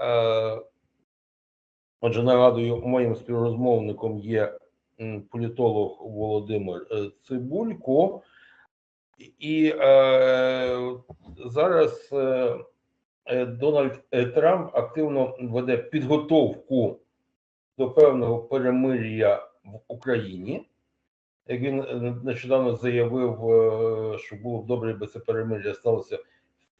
Е, Отже, нагадую, моїм співрозмовником є політолог Володимир е, Цибулько, і е, зараз е, Дональд Трамп активно веде підготовку до певного перемир'я в Україні. Як він нещодавно заявив, що було б добре, якби це перемир'я сталося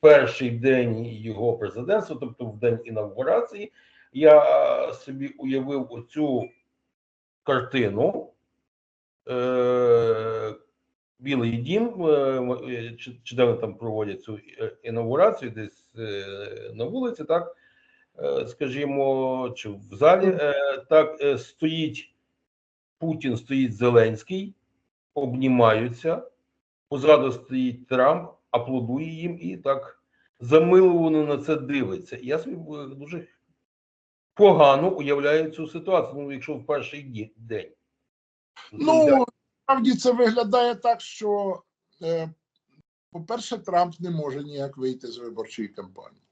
перший день його президентства, тобто в день інавгурації. Я е, собі уявив оцю картину. Е, Білий дім, е, чи, чи де вони там проводять цю інаугурацію, десь на вулиці, так скажімо, чи в залі, так стоїть Путін, стоїть Зеленський, обнімаються, позаду стоїть Трамп, аплодує їм і так замиловано на це дивиться. Я собі е, дуже погано уявляю цю ситуацію, ну, якщо в перший день. Ну, справді це виглядає так, що, е, по-перше, Трамп не може ніяк вийти з виборчої кампанії.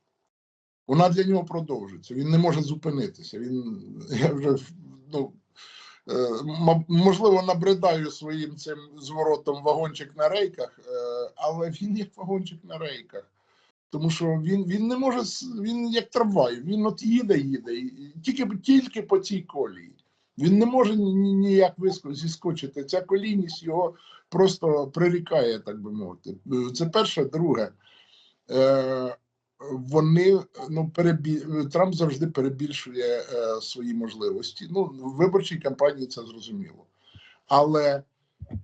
Вона для нього продовжується. Він не може зупинитися. Він я вже ну, можливо набридаю своїм цим зворотом вагончик на рейках, е, але він як вагончик на рейках. Тому що він, він не може, він як трамвай, він от їде, їде, тільки, тільки по цій колії. Він не може ні- ні- ніяк зіскочити. Ця колійність його просто прирікає, так би мовити. Е, Це перше. Друге, е, вони ну перебі... Трамп завжди перебільшує е, свої можливості. Ну, в виборчій кампанії це зрозуміло. Але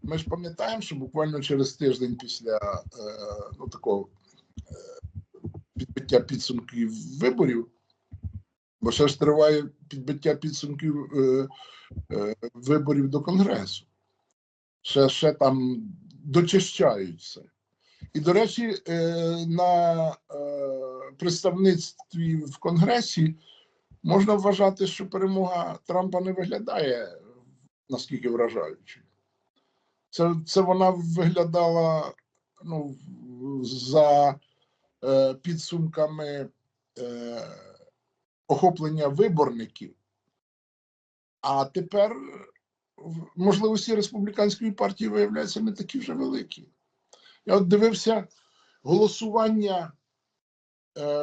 ми ж пам'ятаємо, що буквально через тиждень після е, ну, такого е, підбиття підсумків виборів. Бо ще ж триває підбиття підсумків е, е, виборів до Конгресу. Ще, ще там дочищають все. І, до речі, е, на е, представництві в Конгресі можна вважати, що перемога Трампа не виглядає наскільки вражаючою. Це, це вона виглядала ну, за е, підсумками. Е, охоплення виборників. А тепер можливості республіканської партії виявляються не такі вже великі. Я от дивився голосування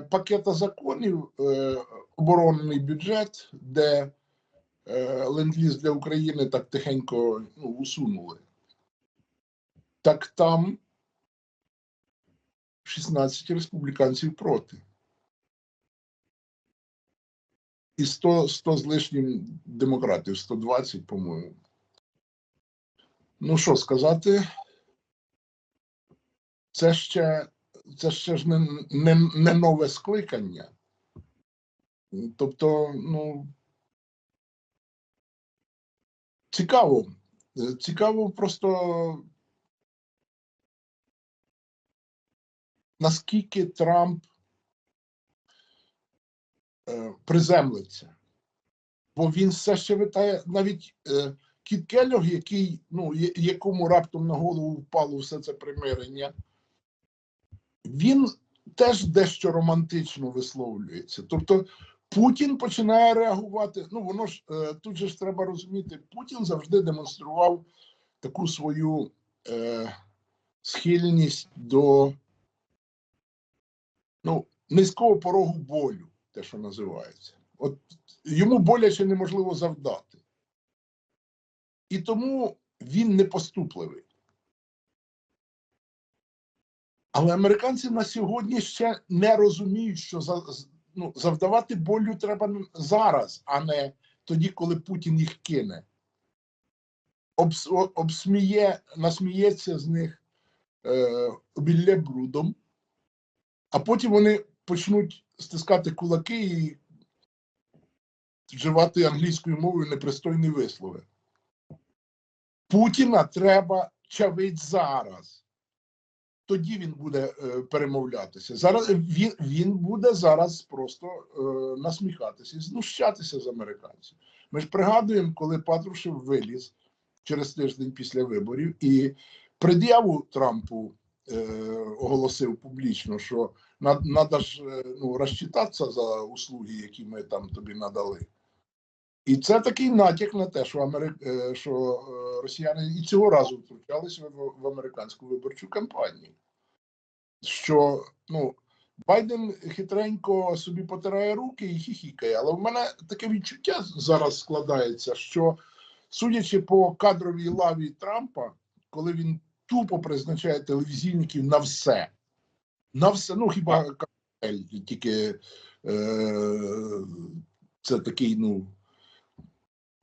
пакета законів, е, оборонний бюджет, де е, ленд-ліз для України так тихенько ну, усунули. Так там 16 республіканців проти. і 100, 100 з лишнім демократів, 120, по-моєму. Ну що сказати, це ще, це ще ж не, не, не нове скликання. Тобто, ну цікаво. Цікаво просто наскільки Трамп е, приземлиться. Бо він все ще витає навіть е, Кіт Келлог, який, ну, якому раптом на голову впало все це примирення, він теж дещо романтично висловлюється. Тобто Путін починає реагувати. Ну, воно ж е, тут же ж треба розуміти, Путін завжди демонстрував таку свою е, схильність до ну, низького порогу болю, те, що називається. От йому боляче неможливо завдати. І тому він не поступливий. Але американці на сьогодні ще не розуміють, що ну, завдавати болю треба зараз, а не тоді, коли Путін їх кине. Обс, обсміє, насміється з них е, обілля брудом, а потім вони почнуть стискати кулаки і вживати англійською мовою непристойні вислови. Путіна треба чавить зараз. Тоді він буде е, перемовлятися. Зараз він, він буде зараз просто е, насміхатися і знущатися з американців. Ми ж пригадуємо, коли Патрушев виліз через тиждень після виборів і пред'яву Трампу е, оголосив публічно, що треба ж е, ну, розчитатися за услуги, які ми там тобі надали. І це такий натяк на те, що, Амери... е, що е, росіяни і цього разу втручалися в, американську виборчу кампанію. Що ну, Байден хитренько собі потирає руки і хіхікає. Але в мене таке відчуття зараз складається, що судячи по кадровій лаві Трампа, коли він тупо призначає телевізійників на все, на все, ну хіба тільки е, це такий, ну,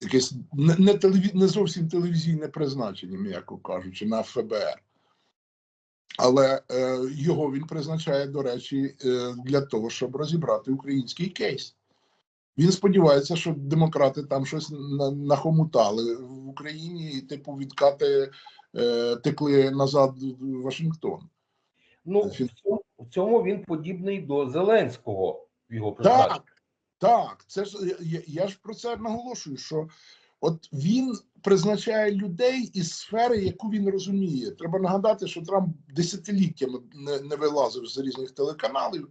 якесь не, не, телеві, не зовсім телевізійне призначення, м'яко кажучи, на ФБР. Але е, його він призначає, до речі, е, для того, щоб розібрати український кейс. Він сподівається, що демократи там щось нахомутали в Україні, і типу відкати е, текли назад в Вашингтон. Ну, в цьому, в цьому він подібний до Зеленського його. Так, так. Це ж я- я, ж про це наголошую, що от він призначає людей із сфери, яку він розуміє. Треба нагадати, що Трамп десятиліттями не, не вилазив з різних телеканалів,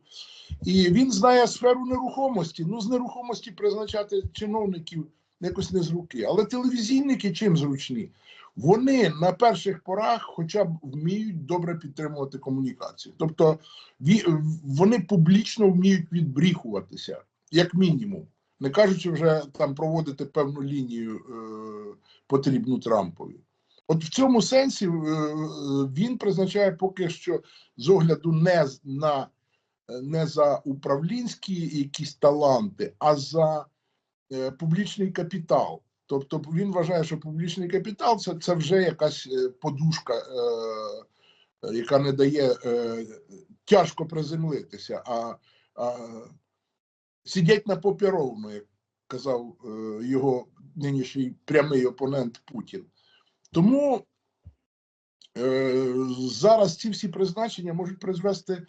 і він знає сферу нерухомості. Ну, з нерухомості призначати чиновників якось не з руки. Але телевізійники чим зручні? Вони на перших порах хоча б вміють добре підтримувати комунікацію. Тобто вони публічно вміють відбріхуватися, як мінімум, не кажучи вже там проводити певну лінію е, потрібну Трампові. От в цьому сенсі е, він призначає поки що з огляду не на не за управлінські якісь таланти, а за е, публічний капітал. Тобто він вважає, що публічний капітал це, це вже якась е, подушка, е, яка не дає е, тяжко приземлитися, а, а сидять на попі ровно, як казав е, його нинішній прямий опонент Путін. Тому е, зараз ці всі призначення можуть призвести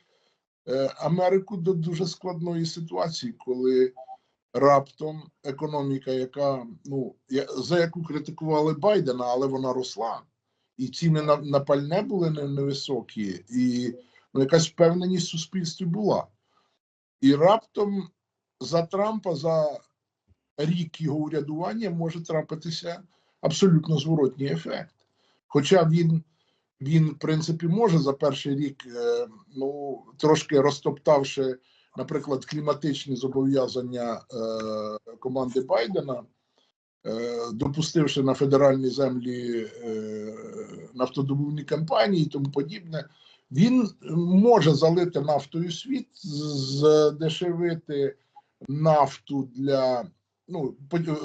е, Америку до дуже складної ситуації, коли раптом економіка, яка ну за яку критикували Байдена, але вона росла, і ціни на, на пальне були невисокі, і ну, якась впевненість в суспільстві була. І раптом за Трампа за рік його урядування може трапитися абсолютно зворотній ефект. Хоча він, він, в принципі, може за перший рік, е, ну трошки розтоптавши, наприклад, кліматичні зобов'язання е, команди Байдена, е, допустивши на федеральні землі нафтодобувні компанії і тому подібне, він може залити нафтою світ, здешевити нафту для ну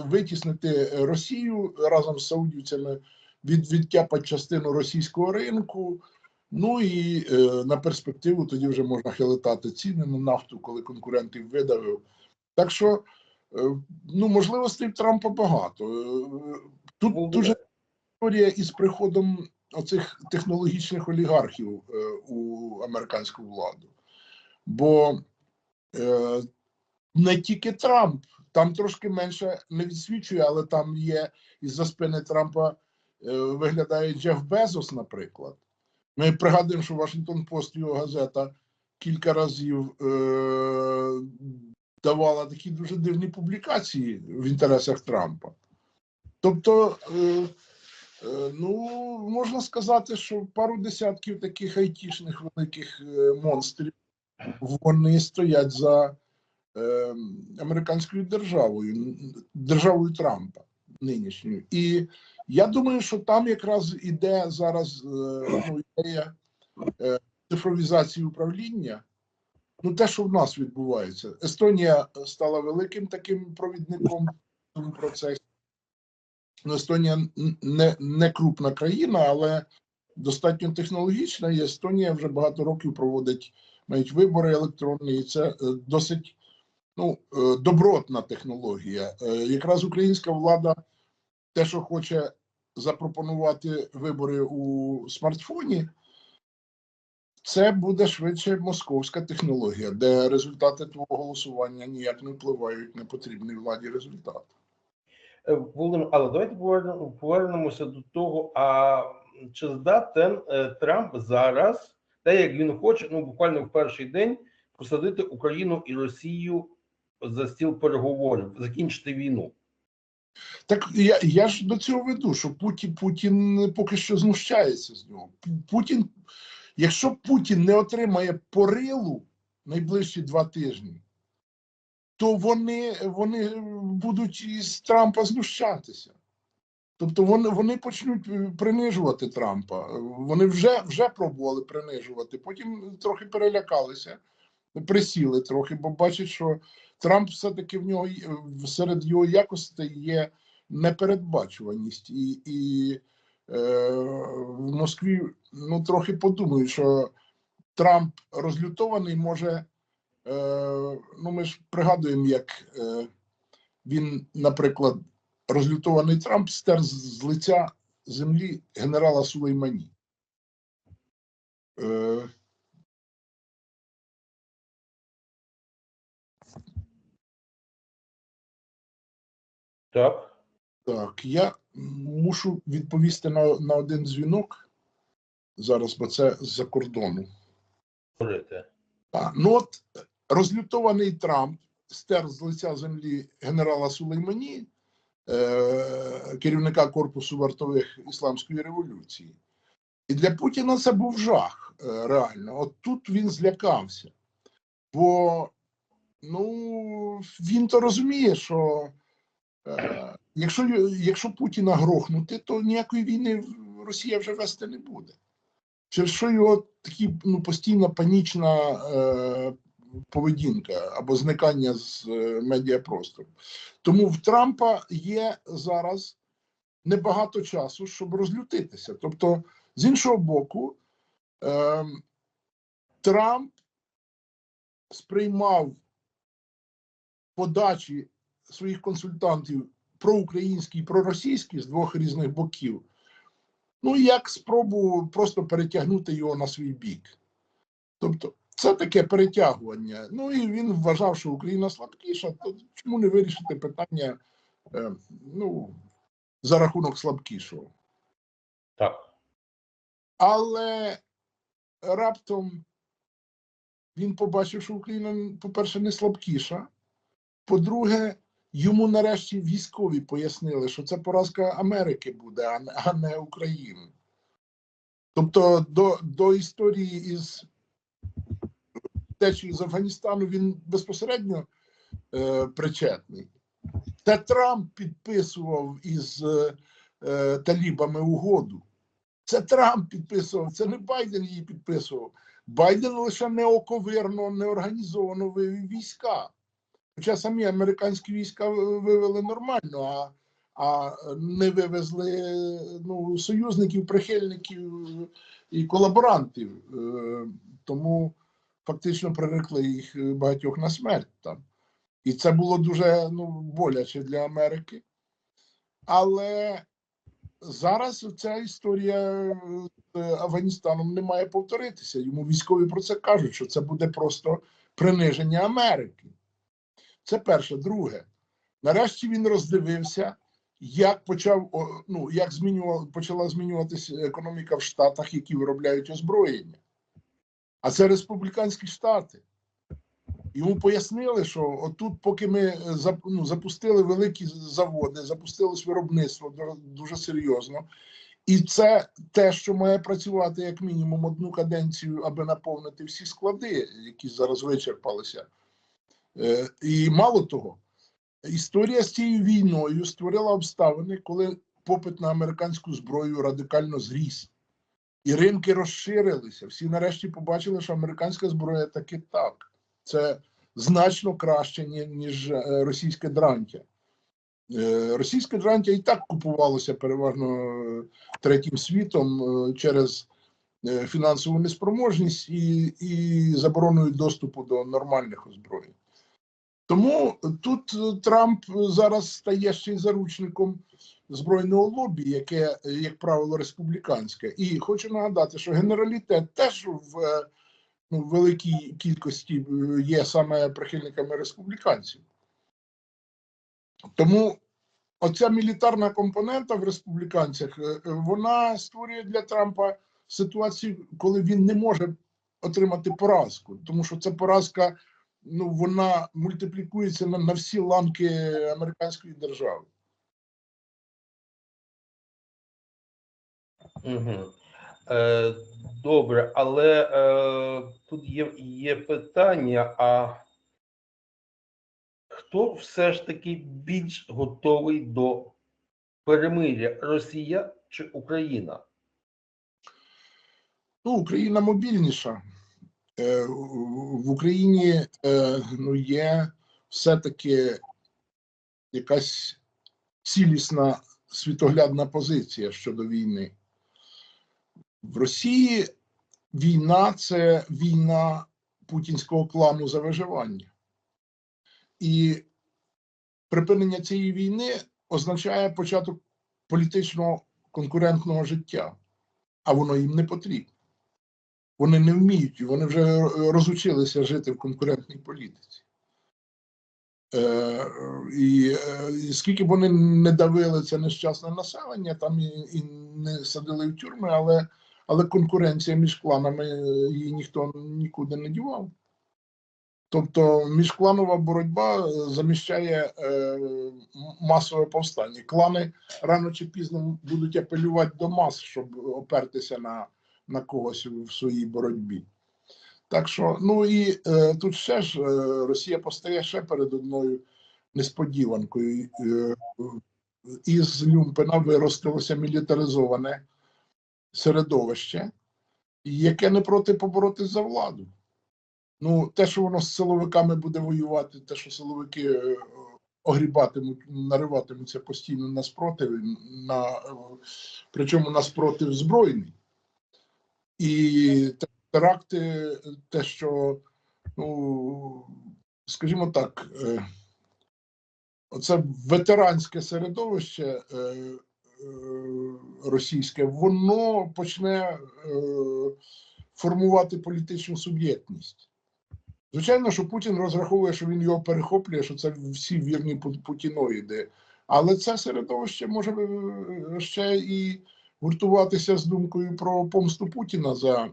витіснити Росію разом з саудівцями, від відтяпати частину російського ринку. Ну і е, на перспективу тоді вже можна хилитати ціни на нафту, коли конкурентів видавив. Так що е, ну можливостей Трампа багато. Е, Тут Володимир, дуже історія із приходом оцих технологічних олігархів е, у американську владу. Бо е, не тільки Трамп, там трошки менше не відсвічує, але там є із-за спини Трампа е, виглядає Джеф Безос, наприклад. Ми пригадуємо, що Вашингтон Пост його газета кілька разів е, давала такі дуже дивні публікації в інтересах Трампа. Тобто, е, е, ну, можна сказати, що пару десятків таких айтішних великих е, монстрів вони стоять за е, американською державою, державою Трампа нинішньою. І я думаю, що там якраз іде зараз е, ну, ідея е, цифровізації управління. Ну, те, що в нас відбувається. Естонія стала великим таким провідником в процесі. Ну, Естонія не, не крупна країна, але достатньо технологічна. І Естонія вже багато років проводить навіть вибори електронні, і це е, досить ну, е, добротна технологія. Е, Якраз українська влада те, що хоче запропонувати вибори у смартфоні, це буде швидше московська технологія, де результати твого голосування ніяк не впливають на потрібний владі результат. Е, але давайте повернемося до того, а чи здатен Трамп зараз те, як він хоче, ну буквально в перший день посадити Україну і Росію за стіл переговорів, закінчити війну. Так я, я ж до цього веду, що Путін, Путін поки що знущається з нього. Путін, якщо Путін не отримає порилу найближчі два тижні, то вони, вони будуть із Трампа знущатися. Тобто вони, вони почнуть е, принижувати Трампа. Вони вже, вже пробували принижувати, потім трохи перелякалися, присіли трохи, бо бачать, що Трамп все-таки в нього є- серед його якостей є непередбачуваність, і, і е, в Москві ну, трохи подумають, що Трамп розлютований може. Е, ну, ми ж пригадуємо, як е, він, наприклад, розлютований Трамп стер з лиця землі генерала Сулеймані. Е, Так, Так, я мушу відповісти на, на один дзвінок зараз, бо це з-за кордону. говорите. А, ну от розлютований Трамп стер з лиця землі генерала Сулеймані, е, керівника корпусу вартових ісламської революції. І для Путіна це був жах, е, реально. От тут він злякався. Бо ну, він то розуміє, що якщо, якщо Путіна грохнути, то ніякої війни Росія вже вести не буде через що його такі ну, постійна панічна е, поведінка або зникання з е, медіапростору. Тому в Трампа є зараз небагато часу, щоб розлютитися. Тобто, з іншого боку, е, Трамп сприймав подачі своїх консультантів проукраїнські і проросійські з двох різних боків. Ну, як спробу просто перетягнути його на свій бік. Тобто, це таке перетягування. Ну і він вважав, що Україна слабкіша, то чому не вирішити питання е, ну, за рахунок слабкішого? Так. Але раптом він побачив, що Україна, по-перше, не слабкіша. По-друге, йому нарешті військові пояснили, що це поразка Америки буде, а не, України. Тобто до, до історії із течії з Афганістану він безпосередньо е, причетний. Це Трамп підписував із е, е, талібами угоду. Це Трамп підписував, це не Байден її підписував. Байден лише неоковирно, неорганізовано вивів війська. Хоча самі американські війська вивели нормально, а, а не вивезли ну, союзників, прихильників і колаборантів. Е, Тому фактично прирекли їх багатьох на смерть там. І це було дуже ну, боляче для Америки. Але зараз ця історія з Афганістаном не має повторитися. Йому військові про це кажуть, що це буде просто приниження Америки. Це перше. Друге, нарешті він роздивився, як почав ну, як змінював, почала змінюватися економіка в Штатах, які виробляють озброєння. А це республіканські штати. Йому пояснили, що отут, поки ми е, ну, запустили великі заводи, запустилось виробництво дуже серйозно, і це те, що має працювати як мінімум одну каденцію, аби наповнити всі склади, які зараз вичерпалися. Е, І мало того, історія з цією війною створила обставини, коли попит на американську зброю радикально зріс. І ринки розширилися. Всі нарешті побачили, що американська зброя таки так. Це значно краще, ніж е, російське дрантя. Е, Російське дрантя і так купувалося переважно третім світом через фінансову неспроможність і, і забороною доступу до нормальних озброєнь. Тому тут е, Трамп зараз стає ще й заручником збройного лобі, яке, е, як правило, республіканське. І хочу нагадати, що генералітет теж в е, ну, великій кількості е, є саме прихильниками республіканців. Тому оця мілітарна компонента в республіканцях е, е, вона створює для Трампа ситуацію, коли він не може отримати поразку, тому що ця поразка ну, вона мультиплікується на, на всі ланки американської держави. Угу. Е, добре, але е, тут є, є питання: а хто все ж таки більш готовий до перемиря Росія чи Україна? Ну, Україна мобільніша. Е, в Україні е, ну, є все-таки якась цілісна світоглядна позиція щодо війни. В Росії війна це війна путінського клану за виживання. І припинення цієї війни означає початок політичного конкурентного життя, а воно їм не потрібно. Вони не вміють, вони вже розучилися жити в конкурентній політиці. Е, і, е, і скільки б вони не давили це нещасне населення, там і, і не садили в тюрми, але, але конкуренція між кланами е, її ніхто нікуди не дівав. Тобто міжкланова боротьба е, заміщає е, масове повстання. Клани рано чи пізно будуть апелювати до мас, щоб опертися на, на когось в своїй боротьбі. Так що, ну і е, тут ще ж е, Росія постає ще перед одною несподіванкою. Е, із Люмпена виростилося мілітаризоване середовище, яке не проти поборотись за владу. Ну, те, що воно з силовиками буде воювати, те, що силовики е, огрібатимуть, нариватимуться постійно на спротив, на, е, причому на спротив збройний. І те- теракти, те, що, ну, скажімо так, е, оце ветеранське середовище е, е, російське, воно почне формувати політичну суб'єктність. Звичайно, що Путін розраховує, що він його перехоплює, що це всі вірні пу- путіноїди. Але це середовище може ще і гуртуватися з думкою про помсту Путіна за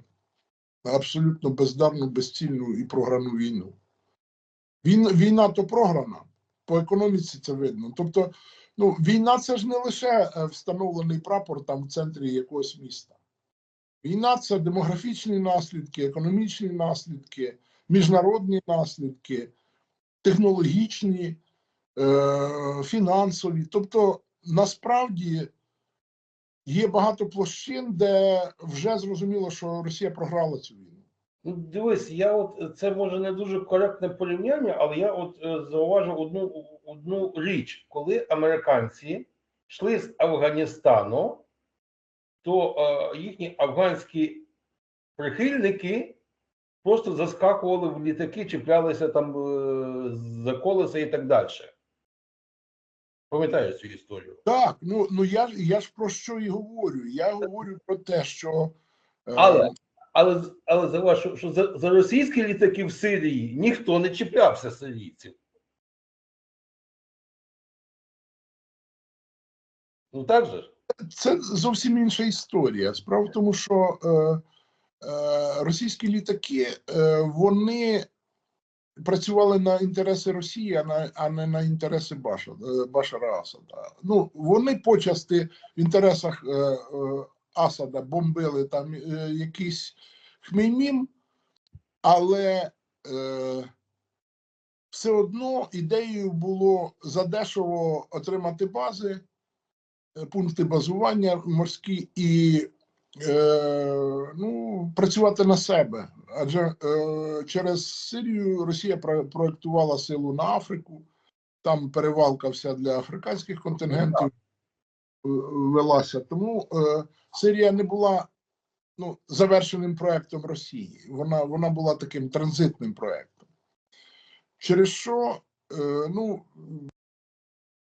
абсолютно бездарну, безцільну і програну війну. Він, війна то програна, по економіці це видно. Тобто, ну, війна це ж не лише е, встановлений прапор там в центрі якогось міста. Війна це демографічні наслідки, економічні наслідки, міжнародні наслідки, технологічні, е, фінансові. Тобто, насправді є багато площин, де вже зрозуміло, що Росія програла цю війну. Ну, дивись, я от це може не дуже коректне порівняння, але я от е, зауважив одну одну річ, коли американці йшли з Афганістану, то е, їхні афганські прихильники просто заскакували в літаки, чіплялися там е, за колеса і так далі. Пам'ятаєш цю історію? Так, ну, ну я, я ж про що і говорю. Я говорю про те, що е, Але, але, але зауваж, що, що за, за російські літаки в Сирії ніхто не чіплявся сирійців. Ну так же ж? це зовсім інша історія. Справа в тому, що е, е, російські літаки е, вони працювали на інтереси Росії, а, на, а не на інтереси Баша, е, Башара Асада. Ну, вони почасти в інтересах е, е, Асада бомбили там якийсь хмеймім, але е, все одно ідеєю було задешево отримати бази пункти базування морські і е, ну, працювати на себе. Адже е, через Сирію Росія про- проектувала силу на Африку, там перевалка вся для африканських контингентів е, велася. Тому е, Сирія не була ну, завершеним проектом Росії. Вона, вона була таким транзитним проектом. Через що, е, ну,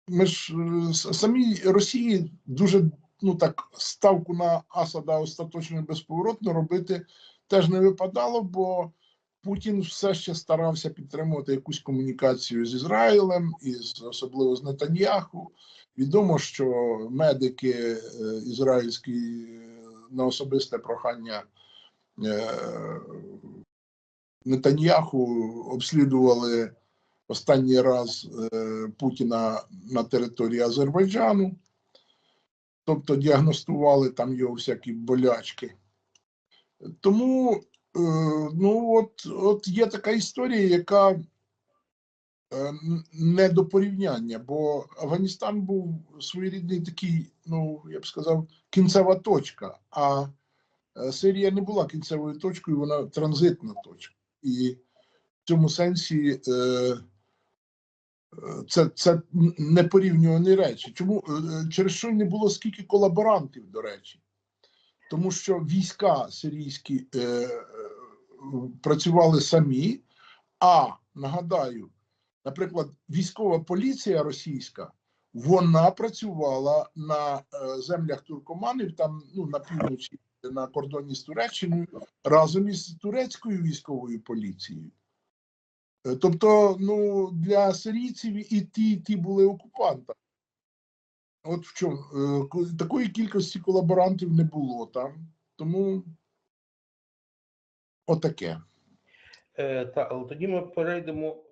ми ж е, с- самій Росії дуже ну так ставку на Асада остаточно і безповоротно робити теж не випадало, бо Путін все ще старався підтримувати якусь комунікацію з Ізраїлем і особливо з Нетаньяху. Відомо, що медики е, ізраїльські е, на особисте прохання е, Нетаньяху обслідували останній раз Путіна на території Азербайджану, тобто діагностували там його всякі болячки. Тому е, ну, от, от є така історія, яка е, не до порівняння, бо Афганістан був своєрідний такий, ну я б сказав, кінцева точка. А е, Сирія не була кінцевою точкою, вона транзитна точка. І в цьому сенсі це, це непорівнювані речі. Чому через що не було скільки колаборантів, до речі? Тому що війська сирійські е, е, працювали самі. А нагадаю, наприклад, військова поліція російська вона працювала на е, землях туркоманів, там ну на півночі на кордоні з Туреччиною разом із турецькою військовою поліцією. Е, Тобто, ну для сирійців і ті, і ті були окупантами. От в чому е, такої кількості колаборантів не було там, тому отаке. Е, та, але тоді ми перейдемо